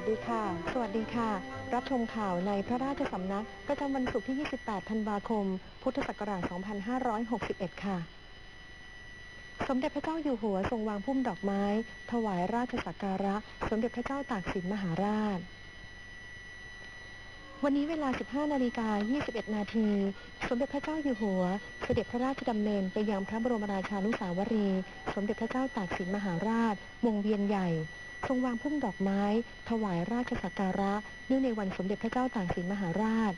วัสดีค่ะ สวัสดีค่ะ รับชมข่าวในพระราชสำนัก ประจำวันศุกร์ที่ 28 ธันวาคม พุทธศักราช 2561 ค่ะ สมเด็จพระเจ้าอยู่หัวทรงวางพุ่มดอกไม้ ถวายราชสักการะ สมเด็จพระเจ้าตากสินมหาราช วันนี้เวลา 15 นาฬิกา 21 นาที สมเด็จพระเจ้าอยู่หัว เสด็จพระราชดำเนินไปยังพระบรมราชานุสาวรีย์สมเด็จพระเจ้าตากสินมหาราช วงเวียนใหญ่ ทรงวางพุ่มดอกไม้ ถวายราชสักการะ เนื่องในวันสมเด็จพระเจ้าตากสินมหาราช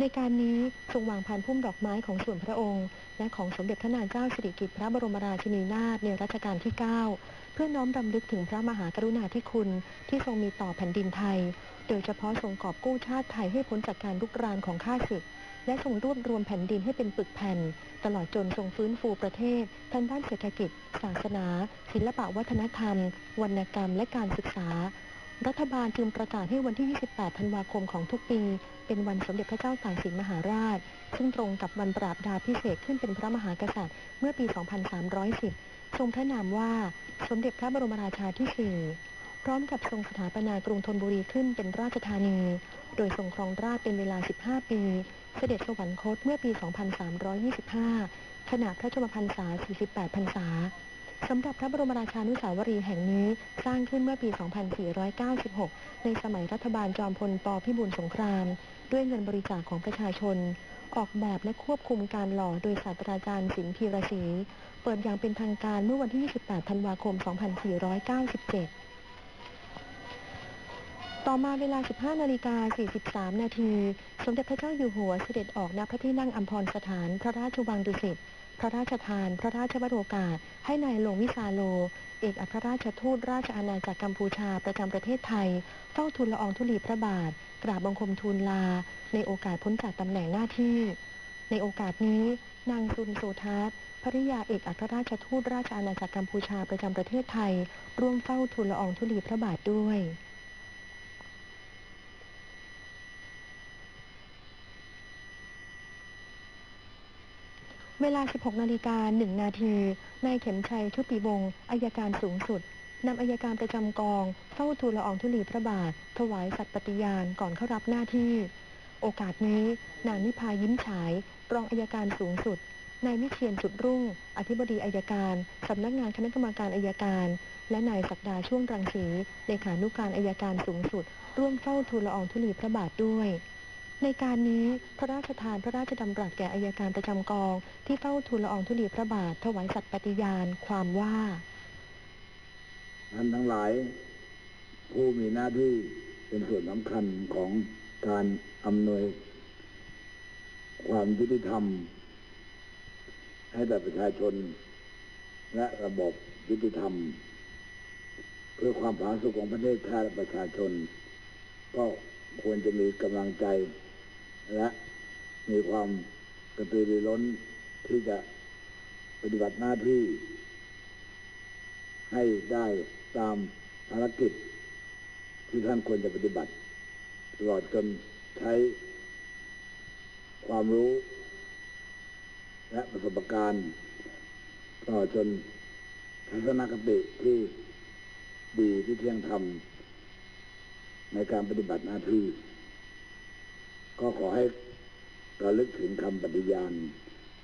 ในการนี้ทรงวางพันพุ่มดอกไม้ของส่วนพระองค์ และของสมเด็จพระนางเจ้าสิริกิติ์พระบรมราชินีนาถในรัชกาลที่ 9 เพื่อน้อมรำลึกถึงพระมหากรุณาธิคุณที่ทรงมีต่อแผ่นดินไทย โดยเฉพาะทรงกอบกู้ชาติไทยให้พ้นจากการลุกรานของข้าศึก และทรงรวบรวมแผ่นดินให้เป็นปึกแผ่น ตลอดจนทรงฟื้นฟูประเทศทางด้านเศรษฐกิจ ศาสนา ศิลปวัฒนธรรม วรรณกรรม และการศึกษา รัฐบาลจึงประกาศให้วันที่ 28 ธันวาคมของทุกปี เป็นวันสมเด็จพระเจ้าตากสินมหาราช ซึ่งตรงกับวันปราบดาพิเศษขึ้นเป็นพระมหากษัตริย์ เมื่อปี 2310 ทรงพระนามว่าสมเด็จพระบรมราชาที่4 พร้อมกับทรงสถาปนากรุงธนบุรีขึ้นเป็นราชธานี โดยทรงครองราชเป็นเวลา 15 ปี เสด็จสวรรคตเมื่อปี 2325 ขณะพระชนมพรรษา 48 พรรษาสำหรับพระบรมราชานุสาวรีย์แห่งนี้สร้างขึ้นเมื่อปี 2496 ในสมัยรัฐบาลจอมพลปพิบูลสงคราม ด้วยเงินบริจาคของประชาชน ออกแบบและควบคุมการหล่อโดยศาสตราจารย์สินพีรศรีเปิดอย่างเป็นทางการเมื่อวันที่ 28 ธันวาคม 2497 ต่อมาเวลา 15 นาฬิกา 43 นาที สมเด็จพระเจ้าอยู่หัวเสด็จออกณพระที่นั่งอัมพรสถาน พระราชวังดุสิต พระราชทาน พระราชวโรกาส ให้นายหลวงวิสาโล เอกอัครราชทูตราชอาณาจักรกัมพูชาประจำประเทศไทย เฝ้าทูลละอองธุลีพระบาท กราบบังคมทูลลา ในโอกาสพ้นจากตำแหน่งหน้าที่ ในโอกาสนี้ นางซุนโซทัสภริยาเอกอัครราชทูตราชอาณาจักรกัมพูชาประจำประเทศไทย ร่วมเฝ้าทูลละอองธุลีพระบาทด้วย เวลา 16 นาฬิกา 1 นาที นายเข็มชัยชุติวงศ์อายการสูงสุด นำอายการประจำกอง เฝ้าทูลละอองธุลีพระบาท ถวายสัตย์ปฏิญาณก่อนเข้ารับหน้าที่ โอกาสนี้ นางนิพายิ้มฉาย รองอายการสูงสุด นายวิเชียนสุดรุ่ง อธิบดีอายการ สำนักงานคณะกรรมการอายการ และนายศักดาช่วงรังสีเลขานุการอายการสูงสุด ร่วมเฝ้าทูลละอองธุลีพระบาทด้วย ในการนี้พระราชทานพระราชดำรัสแก่อายการประจำกอง ที่เฝ้าทูลละอองธุลีพระบาทถวายสัตย์ปฏิญาณความว่าท่านทั้งหลาย ผู้มีหน้าที่เป็นส่วนสำคัญของการอำนวย ความยุติธรรม ให้แก่ประชาชน และระบบยุติธรรม เพื่อความผาสุกของประเทศชาติประชาชน ก็ควรจะมีกำลังใจ และมีความกระตือรือร้นที่จะปฏิบัติหน้าที่ ให้ได้ตามภารกิจ ที่ท่านควรจะปฏิบัติตลอดจนใช้ความรู้ และประสบการณ์ตลอดจนทัศนคติที่ดีที่เที่ยงธรรมในการปฏิบัติหน้าที่ ก็ขอให้ระลึกถึงคำปฏิญาณ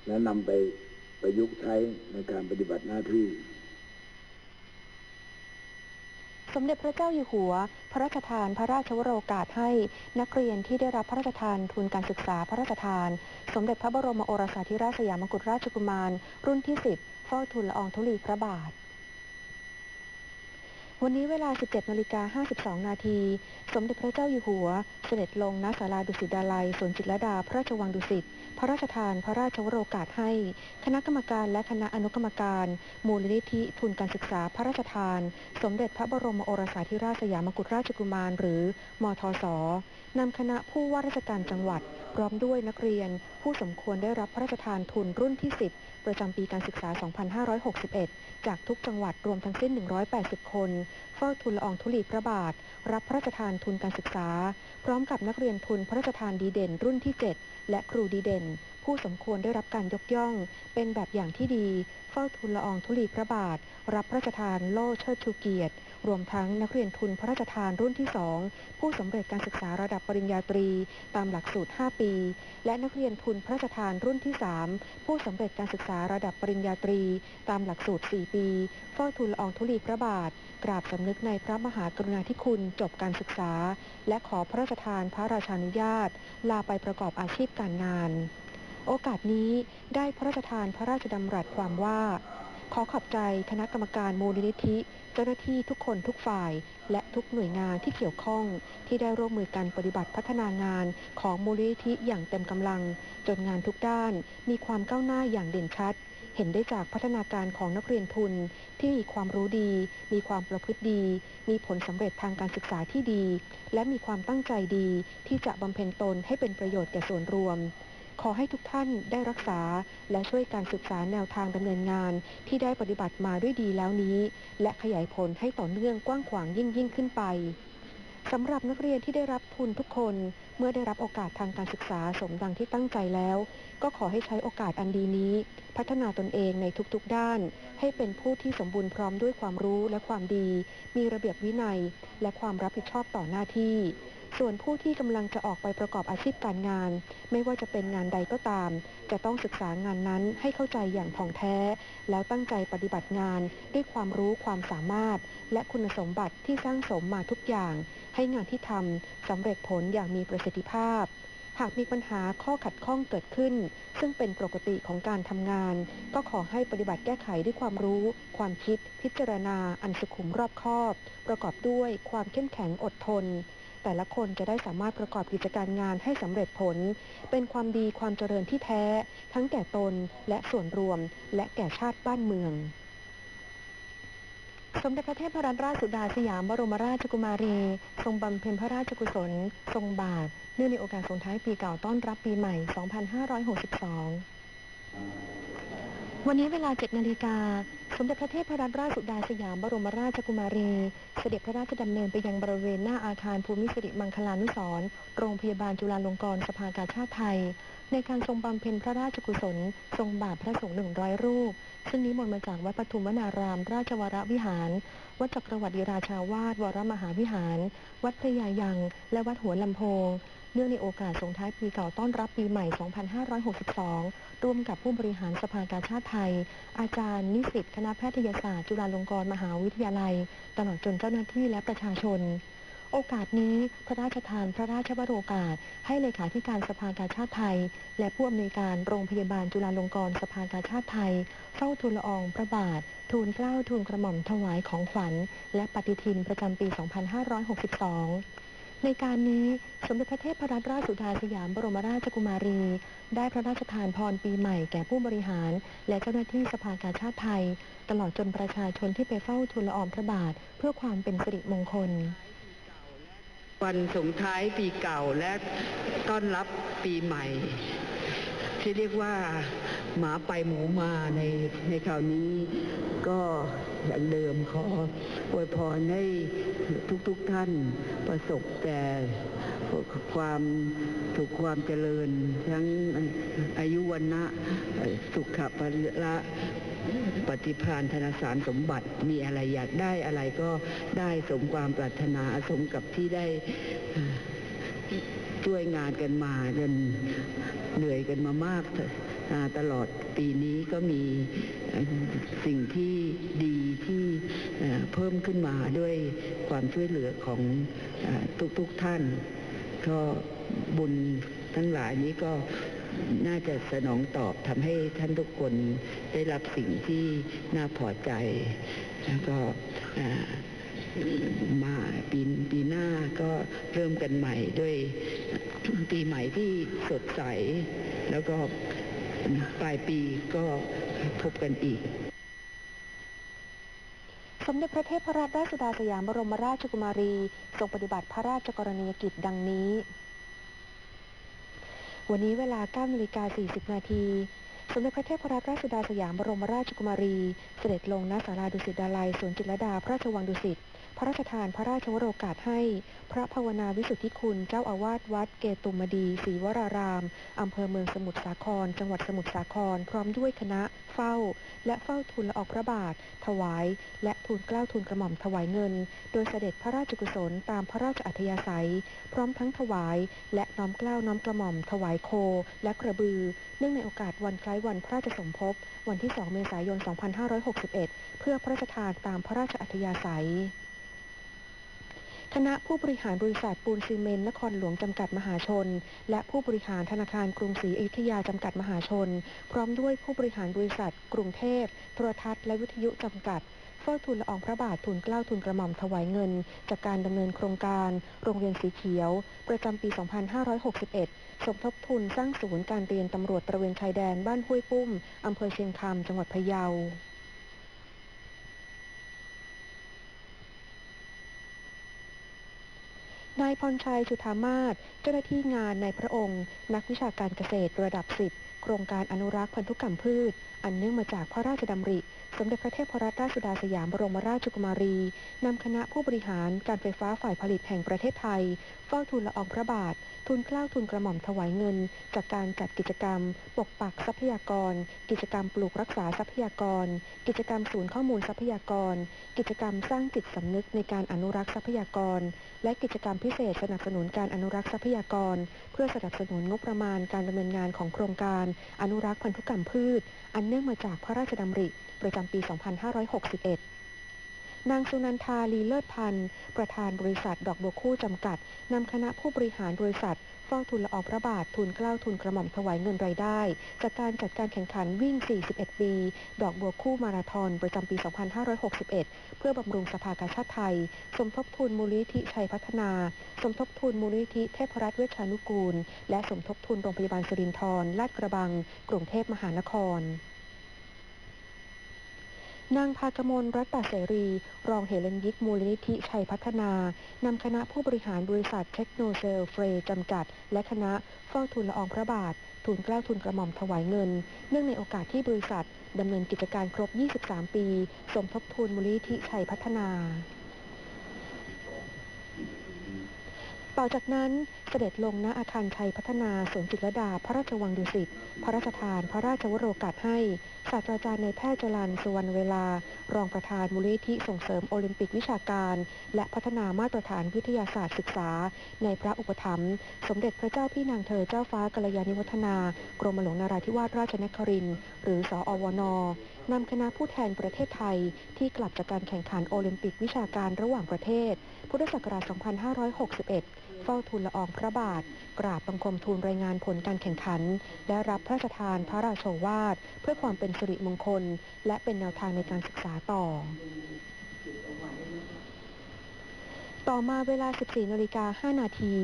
และนำไปประยุกต์ใช้ในการปฏิบัติหน้าที่ สมเด็จพระเจ้าอยู่หัว พระราชทานพระราชวโรกาสให้นักเรียนที่ได้รับพระราชทานทุนการศึกษาพระราชทาน สมเด็จพระบรมโอรสาธิราชสยามกุฎราชกุมาร รุ่นที่ 10เฝ้าทูลละอองธุลีพระบาท วันนี้เวลา 17นาฬิกา52 นาที สมเด็จพระเจ้าอยู่หัว เสด็จลงณศาลาดุสิตดาลัยสวนจิตรดา พระราชวังดุสิต พระราชทาน พระราชวโรกาสให้ คณะกรรมการและคณะอนุกรรมการ มูลนิธิทุนการศึกษาพระราชทาน สมเด็จพระบรมโอรสาธิราชสยามกุฎราชกุมาร หรือมทศนำคณะผู้ว่าราชการจังหวัด พร้อมด้วยนักเรียน ผู้สมควรได้รับพระราชทานทุนรุ่นที่ 10 ประจำปีการศึกษา 2561 จากทุกจังหวัดรวมทั้งสิ้น 180 คน เฝ้าทูลละอองธุลีพระบาท รับพระราชทานทุนการศึกษา พร้อมกับนักเรียนทุนพระราชทานดีเด่นรุ่นที่ 7 และครูดีเด่น ผู้สมควรได้รับการยกย่อง เป็นแบบอย่างที่ดี เฝ้าทูลละอองธุลีพระบาท รับพระราชทานโล่เชิดชูเกียรติ รวมทั้งนักเรียนทุนพระราชทานรุ่นที่ 2 ผู้สำเร็จการศึกษาระดับปริญญาตรี ตามหลักสูตร 5 ปี และนักเรียนทุนพระราชทานรุ่นที่ 3 ผู้สำเร็จการศึกษาระดับปริญญาตรี ตามหลักสูตร 4 ปี เฝ้าทูลละอองธุลีพระบาท กราบสำนึกในพระมหากรุณาธิคุณจบการศึกษา และขอพระราชทานพระราชานุญาต ลาไปประกอบอาชีพการงาน โอกาสนี้ได้พระราชทานพระราชดำรัสความว่า ขอขอบใจคณะกรรมการมูลนิธิ เจ้าหน้าที่ทุกคนทุกฝ่าย และทุกหน่วยงานที่เกี่ยวข้อง ที่ได้ร่วมมือกันปฏิบัติพัฒนางานของมูลนิธิอย่างเต็มกำลัง จนงานทุกด้านมีความก้าวหน้าอย่างเด่นชัด ห็นได้จากพัฒนาการของนักเรียนทุนที่มีความรู้ดี มีความประพฤติดี มีผลสำเร็จทางการศึกษาที่ดี และมีความตั้งใจดีที่จะบำเพ็ญตนให้เป็นประโยชน์แก่ส่วนรวม ขอให้ทุกท่านได้รักษาและช่วยการศึกษาแนวทางดำเนินงาน ที่ได้ปฏิบัติมาด้วยดีแล้วนี้ และขยายผลให้ต่อเนื่องกว้างขวางยิ่งยิ่งขึ้นไป สำหรับนักเรียนที่ได้รับทุนทุกคนเมื่อได้รับโอกาสทางการศึกษาสมดังที่ตั้งใจแล้ว ก็ขอให้ใช้โอกาสอันดีนี้ พัฒนาตนเองในทุกๆด้าน ให้เป็นผู้ที่สมบูรณ์พร้อมด้วยความรู้และความดี มีระเบียบวินัย และความรับผิดชอบต่อหน้าที่ ส่วนผู้ที่กำลังจะออกไปประกอบอาชีพการงาน ไม่ว่าจะเป็นงานใดก็ตาม จะต้องศึกษางานนั้นให้เข้าใจอย่างถ่องแท้ แล้วตั้งใจปฏิบัติงาน ด้วยความรู้ความสามารถ และคุณสมบัติที่สร้างสมมาทุกอย่าง ให้งานที่ทำสำเร็จผลอย่างมีประสิทธิภาพหากมีปัญหาข้อขัดข้องเกิดขึ้น ซึ่งเป็นปกติของการทำงาน ก็ขอให้ปฏิบัติแก้ไขด้วยความรู้ ความคิด พิจารณา อันสุขุมรอบคอบ ประกอบด้วยความเข้มแข็งอดทน แต่ละคนจะได้สามารถประกอบกิจการงานให้สำเร็จผล เป็นความดีความเจริญที่แท้ ทั้งแก่ตนและส่วนรวม และแก่ชาติบ้านเมืองสมเด็จพระเทพรัตนราชสุดาสยามบรมราชกุมารี ทรงบำเพ็ญพระราชกุศล ทรงบาท เนื่องในโอกาสส่งท้ายปีเก่าต้อนรับปีใหม่ 2562 วันนี้เวลา 7 นาฬิกา มเด็จพระเทพรัตนราชสุดาสยามบรมราชกุมารี เสด็จพระราชดำเนินไปยังบริเวณหน้าอาคารภูมิสิริมังคลานุสร์โรงพยาบาลจุฬาลงกรณ์สภากาชาติไทย ในการทรงบำเพ็ญพระราชกุศล ทรงบาทพระสงฆ์หนึ่งร้อยรูป ซึ่งนิมนต์มาจากวัดปทุมวนาราม ราชวรวิหาร วัดจักรวรรดิราชาวาสวรมหาวิหาร วัดพระยายัง และวัดหัวลำโพง เนื่องในโอกาสส่งท้ายปีเก่าต้อนรับปีใหม่ 2562 ร่วมกับผู้บริหารสภากาชาติไทย อาจารย์นิสิตคณะแพทยศาสตร์ จุฬาลงกรณ์มหาวิทยาลัย ตลอดจนเจ้าหน้าที่และประชาชน โอกาสนี้พระราชทานพระราชวโรกาส ให้เลขาธิการสภากาชาติไทย และผู้อำนวยการโรงพยาบาลจุฬาลงกรณ์สภากาชาติไทยเฝ้าทูลละอองพระบาท ทูลเกล้าทูลกระหม่อมถวายของขวัญ และปฏิทินประจำปี 2562 ในการนี้สมเด็จพระเทพรัตนราชสุดาสยามบรมราชกุมารี ได้พระราชทานพรปีใหม่แก่ผู้บริหาร และเจ้าหน้าที่สภากาชาติไทย ตลอดจนประชาชนที่ไปเฝ้าทูลละอองพระบาท เพื่อความเป็นสิริมงคล วันส่งท้ายปีเก่าและต้อนรับปีใหม่ ที่เรียกว่าหมาไปหมูมาในในคราวนี้ก็อย่างเดิมขออวยพรให้ทุกๆทท่านประสบแต่ความสุขความเจริญ ทั้งอายุวันนะสุขภละปฏิพานธนสารสมบัติมีอะไรอยากได้อะไรก็ได้สมความปรารถนาสมกับที่ได้ ช่วยงานกันมาจนเหนื่อยกันมามากตลอดปีนี้ก็มีสิ่งที่ดีที่เพิ่มขึ้นมาด้วยความช่วยเหลือของทุกๆทท่าน ก็บุญทั้งหลายนี้ก็น่าจะสนองตอบทำให้ท่านทุกคนได้รับสิ่งที่น่าพอใจ แล้วก็ มาปีปีหน้าก็เริ่มกันใหม่ด้วยปีใหม่ที่สดใส แล้วก็ปลายปีก็พบกันอีก สมเด็จพระเทพรัตนราชสุดาสยามบรมราชกุมารี ทรงปฏิบัติพระราชกรณียกิจดังนี้ วันนี้เวลา9นาฬิกา40 นาทีสมเด็จพระเทพรัตนราชสุดาสยามบรมราชกุมารี เสด็จลงณศาลาดุสิตดาลัยสวนจิตรดาพระราชวังดุสิต ระราชทานพระราชวโรกาสให้ พระภาวนาวิสุทธิคุณเจ้าอาวาสวัดเกตุมดีศรีวรารามอำเภอเมืองสมุทรสาคร จังหวัดสมุทรสาคร พร้อมด้วยคณะเฝ้า และเฝ้าทูลละอองพระบาท ถวาย และทูลเกล้าทูลกระหม่อมถวายเงิน โดยเสด็จพระราชกุศลตามพระราชอัธยาศัย พร้อมทั้งถวาย และน้อมเกล้าน้อมกระหม่อมถวายโค และกระบือ เนื่องในโอกาสวันคล้ายวันพระราชสมภพวันที่ 2 เมษายน 2561 เพื่อพระราชทานตามพระราชอัธยาศัย คณะผู้บริหารบริษัทปูนซีเมนต์นครหลวงจำกัดมหาชน และผู้บริหารธนาคารกรุงศรีอยุธยาจำกัดมหาชน พร้อมด้วยผู้บริหารบริษัท กรุงเทพโทรทัศน์และวิทยุจำกัดเฝ้าทูลละอองพระบาททูลเกล้าทูลกระหม่อมถวายเงิน จากการดำเนินโครงการ โรงเรียนสีเขียว ประจำปี 2561 สมทบทุนสร้างศูนย์การเรียนตำรวจตระเวนชายแดนบ้านห้วยปุ้มอำเภอเชียงคำจังหวัดพะเยา นายพรชัยจุธามาศเจ้าหน้าที่งานในพระองค์ นักวิชาการเกษตรระดับสิบโครงการอนุรักษ์พันธุกรรมพืช อันเนื่องมาจากพระราชดำริ สมเด็จพระเทพรัตนราชสุดาสยามบรมราชกุมารี นำคณะผู้บริหารการไฟฟ้าฝ่ายผลิตแห่งประเทศไทย เฝ้าทูลละอองพระบาททูลเกล้าทูลกระหม่อมถวายเงิน จากการจัดกิจกรรม ปกปักทรัพยากร กิจกรรมปลูกรักษาทรัพยากร กิจกรรมศูนย์ข้อมูลทรัพยากร กิจกรรมสร้างจิตสำนึกในการอนุรักษ์ทรัพยากร และกิจกรรมพิเศษสนับสนุนการอนุรักษ์ทรัพยากร เพื่อสนับสนุนงบประมาณการดำเนินงานของโครงการอนุรักษ์พันธุกรรมพืช อันเนื่องมาจากพระราชดำริ ประจำปี 2561นางสุนันทาลีเลิศพันธ์ ประธานบริษัทดอกบัวคู่จำกัด นำคณะผู้บริหารบริษัท เฝ้าทุนละอองพระบาททุนเกล้าทุนกระหม่อมถวายเงินรายได้ จากการจัดการแข่งขันวิ่ง 41 ปี ดอกบัวคู่มาราธอนประจำปี 2561 เพื่อบำรุงสภากาชาติไทย สมทบทุนมูลนิธิชัยพัฒนา สมทบทุนมูลนิธิเทพรัตน์เวชานุกูล และสมทบทุนโรงพยาบาลสิรินธรลาดกระบัง กรุงเทพมหานคร นางพากมลรัตตเสรี รองเหรัญยิกมูลนิธิชัยพัฒนา นำคณะผู้บริหารบริษัทเทคโนเซลเฟรจำกัด และคณะเฝ้าทุนละอองพระบาท ทุนเกล้าทุนกระหม่อมถวายเงิน เนื่องในโอกาสที่บริษัทดำเนินกิจการครบ 23 ปี สมทบทุนมูลนิธิชัยพัฒนา ต่อจากนั้นเสด็จลงณอาคารชัยพัฒนาสวนจิตรดา พระราชวังดุสิต พระราชทาน พระราชวโรกาสให้ ศาสตราจารย์ในแพทย์จรันสุวรรณเวลา รองประธานมูลนิธิส่งเสริมโอลิมปิกวิชาการ และพัฒนามาตรฐานวิทยาศาสตร์ศึกษา ในพระอุปถัมภ์สมเด็จพระเจ้าพี่นางเธอเจ้าฟ้ากัลยาณิวัฒนา กรมหลวงนาราธิวาสราชนครินทร์หรือสอวน นำคณะผู้แทนประเทศไทย ที่กลับจากการแข่งขันโอลิมปิกวิชาการระหว่างประเทศ พุทธศักราช 2561 เฝ้าทูลละอองพระบาท กราบบังคมทูลรายงานผลการแข่งขัน และรับพระราชทานพระราโชวาท เพื่อความเป็นสิริมงคล และเป็นแนวทางในการศึกษาต่อต่อมาเวลา 14นาฬิกา5นาที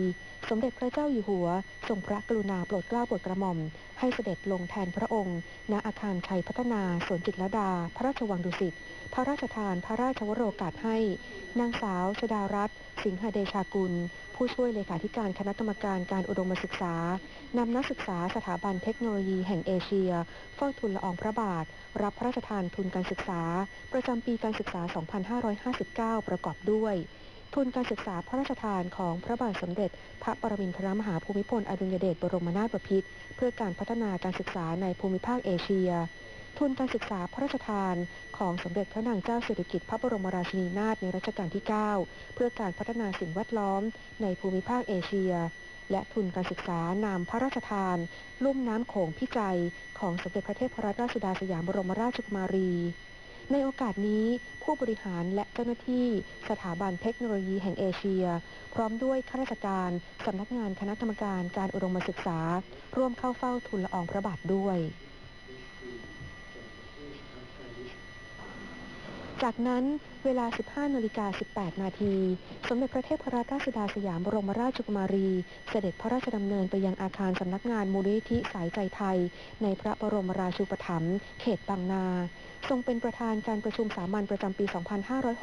สมเด็จพระเจ้าอยู่หัวทรงพระกรุณาโปรดเกล้าโปรดกระหม่อม ให้เสด็จลงแทนพระองค์ ณอาคารชัยพัฒนาสวนจิตรดา พระราชวังดุสิต พระราชทานพระราชวโรกาสให้ นางสาวชดารัตน์สิงหเดชากุล ผู้ช่วยเลขาธิการคณะกรรมการการอุดมศึกษานำนักศึกษาสถาบันเทคโนโลยีแห่งเอเชียเฝ้าทุนละอองพระบาท รับพระราชทานทุนการศึกษา ประจำปีการศึกษา 2559 ประกอบด้วย ทุนการศึกษาพระราชทานของพระบาทสมเด็จ พระปรมินทรมหาภูมิพลอดุลยเดชบรมนาถบพิตรเพื่อการพัฒนาการศึกษาในภูมิภาคเอเชีย ทุนการศึกษาพระราชทานของสมเด็จพระนางเจ้าสิริกิติ์พระบรมราชินีนาถในรัชกาลที่ 9 เพื่อการพัฒนาสิ่งแวดล้อมในภูมิภาคเอเชียและทุนการศึกษานามพระราชทาน ลุ่มน้ำโขงพิจัย ของสมเด็จพระเทพรัตนราชสุดาสยามบรมราชกุมารี ในโอกาสนี้ผู้บริหารและเจ้าหน้าที่สถาบันเทคโนโลยีแห่งเอเชีย พร้อมด้วยข้าราชการสำนักงานคณะกรรมการการอุดมศึกษา ร่วมเข้าเฝ้าทุนละอองพระบาทด้วย จากนั้นเวลา 15นาฬิกา18 นาที สมเด็จพระเทพรัตนราชสุดาสยามบรมราชกุมารี เสด็จพระราชดำเนินไปยังอาคารสำนักงานมูลนิธิสายใจไทย ในพระบรมราชูปถัมภ์เขตบางนา ทรงเป็นประธานการประชุมสามัญประจำปี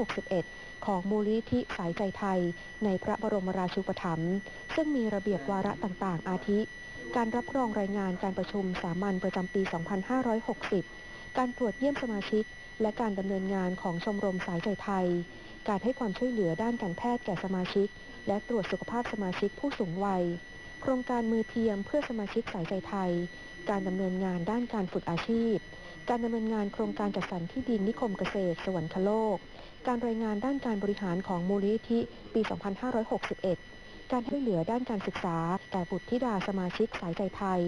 2561 ของมูลนิธิสายใจไทย ในพระบรมราชูปถัมภ์ซึ่งมีระเบียบวาระต่างๆ อาทิ การรับรองรายงานการประชุมสามัญประจำปี 2560 การตรวจเยี่ยมสมาชิก และการดำเนินงานของชมรมสายใจไทย การให้ความช่วยเหลือด้านการแพทย์แก่สมาชิก และตรวจสุขภาพสมาชิกผู้สูงวัย โครงการมือเทียมเพื่อสมาชิกสายใจไทย การดำเนินงานด้านการฝึกอาชีพ การดำเนินงานโครงการจัดสรรที่ดินนิคมเกษตร สวรรคโลก การรายงานด้านการบริหารของมูลนิธิปี 2561 การช่วยเหลือด้านการศึกษาแก่บุตรธิดาสมาชิกสายใจไทย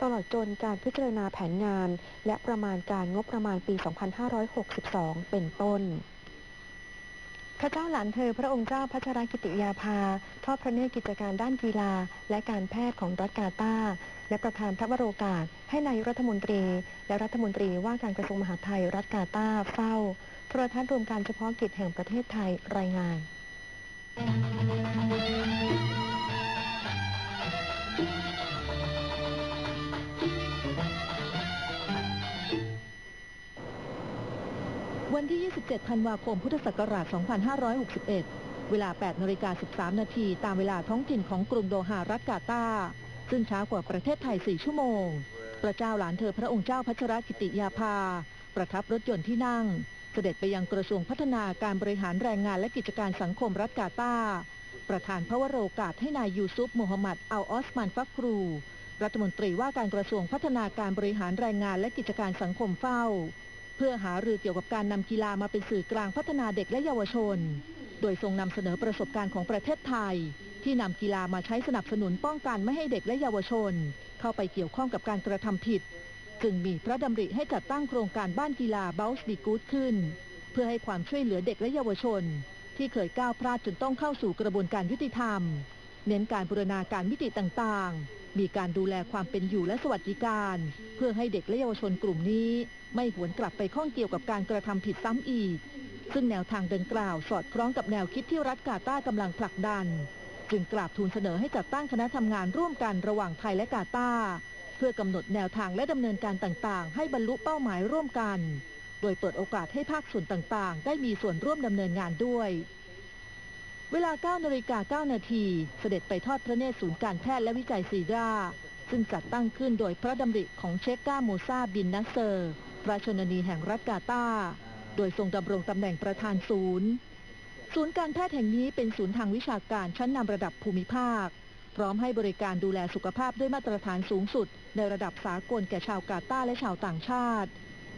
ตลอดจนการพิจารณาแผนงาน และประมาณการงบประมาณปี 2562 เป็นต้นพระเจ้าหลานเธอพระองค์เจ้าพัชรกิติยาภาทอดพระเนตรกิจการด้านกีฬา และการแพทย์ของรัฐกาตาและประธานพระวโรกาส ให้นายรัฐมนตรี และรัฐมนตรีว่าการกระทรวงมหาดไทยรัฐกาตาเฝ้าโทรทัศน์รวมการเฉพาะกิจแห่งประเทศไทยรายงาน วันที่ 27 ธันวาคม พุทธศักราช 2561 เวลา 8นาฬิกา13 นาที ตามเวลาท้องถิ่นของกรุงโดฮารัฐกาตาซึ่งช้ากว่าประเทศไทย 4 ชั่วโมง พระเจ้าหลานเธอพระองค์เจ้าพัชรกิติยาภา ประทับรถยนต์ที่นั่ง เสด็จไปยังกระทรวงพัฒนาการบริหารแรงงานและกิจการสังคมรัฐกาตาประธานพระวโรกาสให้นายยูซุปโมฮัมหมัดอัลออสมันฟักครู รัฐมนตรีว่าการกระทรวงพัฒนาการบริหารแรงงานและกิจการสังคมเฝ้า เพื่อหารือเกี่ยวกับการนำกีฬามาเป็นสื่อกลางพัฒนาเด็กและเยาวชน โดยทรงนำเสนอประสบการณ์ของประเทศไทย ที่นำกีฬามาใช้สนับสนุนป้องกันไม่ให้เด็กและเยาวชน เข้าไปเกี่ยวข้องกับการกระทำผิด จึงมีพระดำริให้จัดตั้งโครงการบ้านกีฬา b o u n c e Be Good ขึ้น เพื่อให้ความช่วยเหลือเด็กและเยาวชน ที่เคยก้าวพลาดจนต้องเข้าสู่กระบวนการยุติธรรม เน้นการบูรณาการมิติต่างๆ มีการดูแลความเป็นอยู่และสวัสดิการ เพื่อให้เด็กและเยาวชนกลุ่มนี้ ไม่หวนกลับไปข้องเกี่ยวกับการกระทำผิดซ้ำอีก ซึ่งแนวทางดังกล่าวสอดคล้องกับแนวคิดที่รัฐกาตาร์กำลังผลักดัน จึงกราบทูลเสนอให้จัดตั้งคณะทำงานร่วมกันระหว่างไทยและกาตาร์เพื่อกำหนดแนวทางและดำเนินการต่างๆ ให้บรรลุเป้าหมายร่วมกัน โดยเปิดโอกาสให้ภาคส่วนต่างๆ ได้มีส่วนร่วมดำเนินงานด้วย เวลา9นาฬิกา9นาทีเสด็จไปทอดพระเนตรศูนย์การแพทย์และวิจัยซีดราซึ่งจัดตั้งขึ้นโดยพระดำริของเชคก้าโมซาบินนัสเซอร์ระชนนีแห่งรัฐกาตาโดยทรงดำรงตำแหน่งประธานศูนย์ ศูนย์การแพทย์แห่งนี้เป็นศูนย์ทางวิชาการชั้นนำระดับภูมิภาค พร้อมให้บริการดูแลสุขภาพด้วยมาตรฐานสูงสุด ในระดับสากลแก่ชาวกาตาและชาวต่างชาติ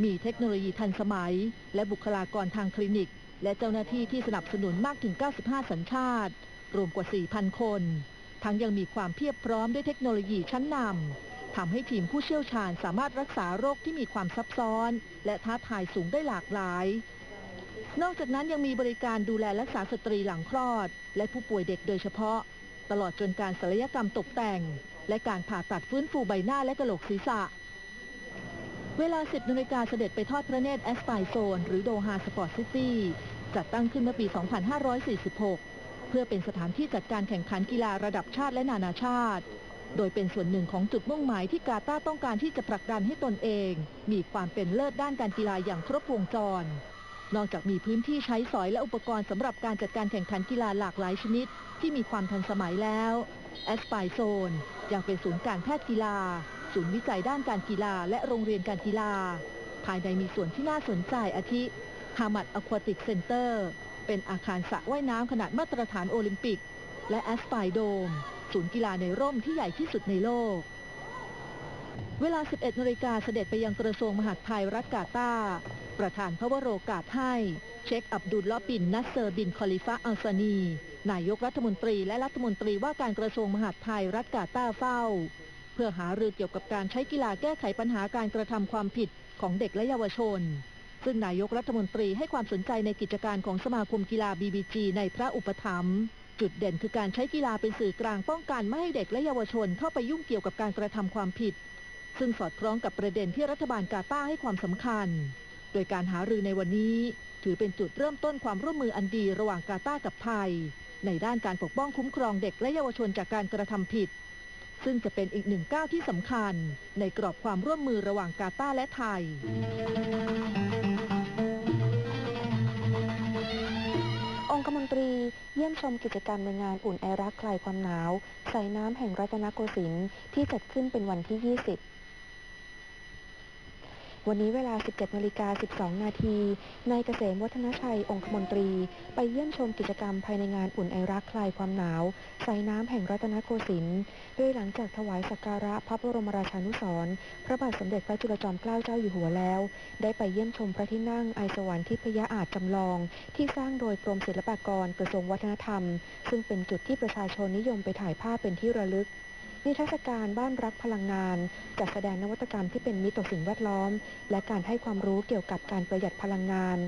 มีเทคโนโลยีทันสมัย และบุคลากรทางคลินิก และเจ้าหน้าที่ที่สนับสนุนมากถึง 95 สัญชาติ รวมกว่า 4,000 คน ทั้งยังมีความเพียบพร้อมด้วยเทคโนโลยีชั้นนำทำให้ทีมผู้เชี่ยวชาญสามารถรักษาโรคที่มีความซับซ้อน และท้าทายสูงได้หลากหลาย นอกจากนั้นยังมีบริการดูแลรักษาสตรีหลังคลอด และผู้ป่วยเด็กโดยเฉพาะ ตลอดจนการศัลยกรรมตกแต่ง และการผ่าตัดฟื้นฟูใบหน้าและกระโหลกศีรษะ เวลา 10นาฬิกาเสด็จไปทอดพระเนตรแอสไ e โซน หรือโดฮาสปอร์ตซิตี้จัดตั้งขึ้นเมื่อปี 2546 เพื่อเป็นสถานที่จัดการแข่งขันกีฬาระดับชาติและนานาชาติ โดยเป็นส่วนหนึ่งของจุดมุ่งหมายที่กาตาร์ต้องการที่จะผลักดันให้ตนเอง มีความเป็นเลิศด้านการกีฬาอย่างครบวงจร นอกจากมีพื้นที่ใช้สอยและอุปกรณ์สำหรับการจัดการแข่งขันกีฬาหลากหลายชนิด ที่มีความทันสมัยแล้วแอสไ e โซนยังเป็นศูนย์การแพทย์กีฬา ศูนย์วิจัยด้านการกีฬาและโรงเรียนการกีฬา ภายในมีส่วนที่น่าสนใจอาทิฮามัดอควาติกเซ็นเตอร์ เป็นอาคารสระว่ายน้ำขนาดมาตรฐานโอลิมปิก และแอสไ e โดม ศูนย์กีฬาในร่มที่ใหญ่ที่สุดในโลก เวลา 11นาฬิกาเสด็จไปยังกระทรวงมหาดไทยรัฐกาตาประธานพระวโรกาสให้ เชคอับดุลลอบินนัสเซอร์บินคอลิฟะอัลซานี นายกรัฐมนตรีและรัฐมนตรีว่าการกระทรวงมหาดไทยรัฐกาตาเฝ้า เพื่อหารือเกี่ยวกับการใช้กีฬาแก้ไขปัญหาการกระทำความผิดของเด็กและเยาวชน ซึ่งนายกรัฐมนตรีให้ความสนใจในกิจการของสมาคมกีฬา BBG ในพระอุปถัมภ์จุดเด่นคือการใช้กีฬาเป็นสื่อกลางป้องกันไม่ให้เด็กและเยาวชนเข้าไปยุ่งเกี่ยวกับการกระทำความผิด ซึ่งสอดคล้องกับประเด็นที่รัฐบาลกาตาร์ให้ความสำคัญ โดยการหารือในวันนี้ ถือเป็นจุดเริ่มต้นความร่วมมืออันดีระหว่างกาตาร์กับไทยในด้านการปกป้องคุ้มครองเด็กและเยาวชนจากการกระทำผิด ซึ่งจะเป็นอีกหนึ่งก้าวที่สำคัญ ในกรอบความร่วมมือระหว่างกาตาร์และไทย องคมนตรีเยี่ยมชมกิจกรรมในงานอุ่นไอรักคลายความหนาว ใส่น้ำแห่งรัตนโกสินทร์ที่จัดขึ้นเป็นวันที่ 20 วันนี้เวลา 17นาฬิกา12 นาทีนายเกษมวัฒนชัย องคมนตรี ไปเยี่ยมชมกิจกรรมภายในงานอุ่นไอรักคลายความหนาว ใส่น้ำแห่งรัตนโกสินทร์โดยหลังจากถวายสักการะพระบรมราชานุสรณ์พระบาทสมเด็จพระจุลจอมเกล้าเจ้าอยู่หัวแล้ว ได้ไปเยี่ยมชมพระที่นั่งไอสวรรค์ทิพยอาจจำลอง ที่สร้างโดยกรมศิลปากรกระทรวงวัฒนธรรม ซึ่งเป็นจุดที่ประชาชนนิยมไปถ่ายภาพเป็นที่ระลึก นิทรรศการบ้านรักพลังงาน จัดแสดงนวัตกรรมที่เป็นมิตรต่อสิ่งแวดล้อม และการให้ความรู้เกี่ยวกับการประหยัดพลังงาน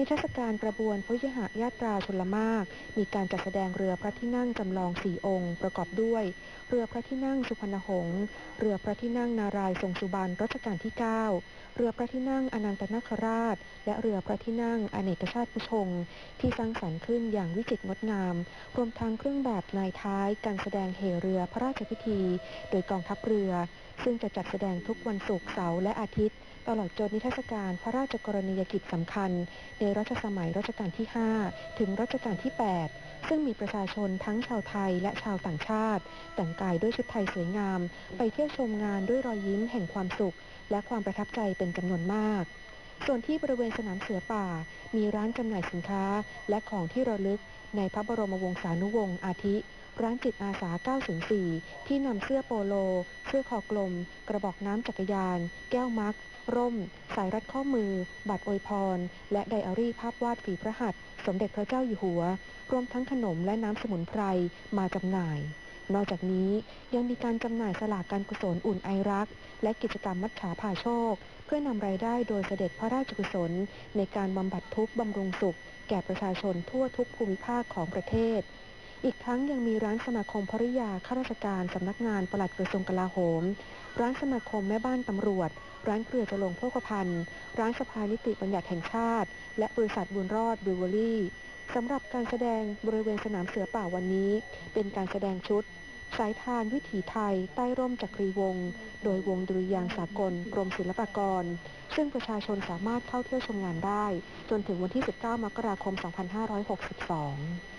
นิทรรศการกระบวนพยุหยาตราชลมาก มีการจัดแสดงเรือพระที่นั่งจำลองสี่องค์ ประกอบด้วย เรือพระที่นั่งสุพรรณหงษ์เรือพระที่นั่งนารายณ์ทรงสุบรรณรัชกาลที่ 9 เรือพระที่นั่งอนันตนาคราช และเรือพระที่นั่งอเนกชาติพุชง ที่สร้างสรรค์ขึ้นอย่างวิจิตรงดงาม รวมทั้งเครื่องแบบนายท้ายการแสดงเหเรือพระราชพิธี โดยกองทัพเรือ ซึ่งจะจัดแสดงทุกวันศุกร์เสาร์และอาทิตย์ ตลอดจนนิทรรศการพระราชกรณียกิจสำคัญ ในรัชสมัยรัชกาลที่ 5 ถึงรัชกาลที่ 8 ซึ่งมีประชาชนทั้งชาวไทยและชาวต่างชาติ แต่งกายด้วยชุดไทยสวยงาม ไปเที่ยวชมงานด้วยรอยยิ้มแห่งความสุข และความประทับใจเป็นจำนวนมาก ส่วนที่บริเวณสนามเสือป่า มีร้านจำหน่ายสินค้า และของที่ระลึกในพระบรมวงศานุวงศ์อาทิ ร้านจิตอาสา 904 ที่นำเสื้อโปโล เสื้อคอกลม กระบอกน้ำจักรยาน แก้วมัก ร่ม สายรัดข้อมือ บัตรอวยพร และไดอารี่ภาพวาดฝีพระหัตถ์สมเด็จพระเจ้าอยู่หัว รวมทั้งขนมและน้ำสมุนไพรมาจำหน่าย นอกจากนี้ยังมีการจำหน่ายสลากการกุศลอุ่นไอรัก และกิจกรรมมัจฉาพาโชค เพื่อนำรายได้โดยเสด็จพระราชกุศล ในการบำบัดทุกข์บำรุงสุข แก่ประชาชนทั่วทุกภูมิภาคของประเทศ อีกทั้งยังมีร้านสมาคมภริยาข้าราชการสำนักงานปลัดกระทรวงกลาโหม ร้านสมาคมแม่บ้านตำรวจ ร้านเครือจลงโภคภัณฑ์ ร้านสภานิติบัญญัติแห่งชาติ และบริษัทบุญรอดบริวอรี่สำหรับการแสดงบริเวณสนามเสือป่าวันนี้ เป็นการแสดงชุด สายทานวิถีไทย ใต้ร่มจักรีวงศ์โดยวงดุริยางสากลกรมศิลปากร ซึ่งประชาชนสามารถเข้าเที่ยวชมงานได้ จนถึงวันที่ 19 มกราคม 2562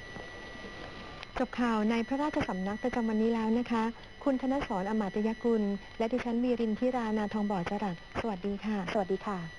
จบข่าวในพระราชสำนักประจำวันนี้แล้วนะคะ คุณธนสรอมาตยกุล และดิฉันมีรินทิรานาทองบ่อจรัสสวัสดีค่ะ สวัสดีค่ะ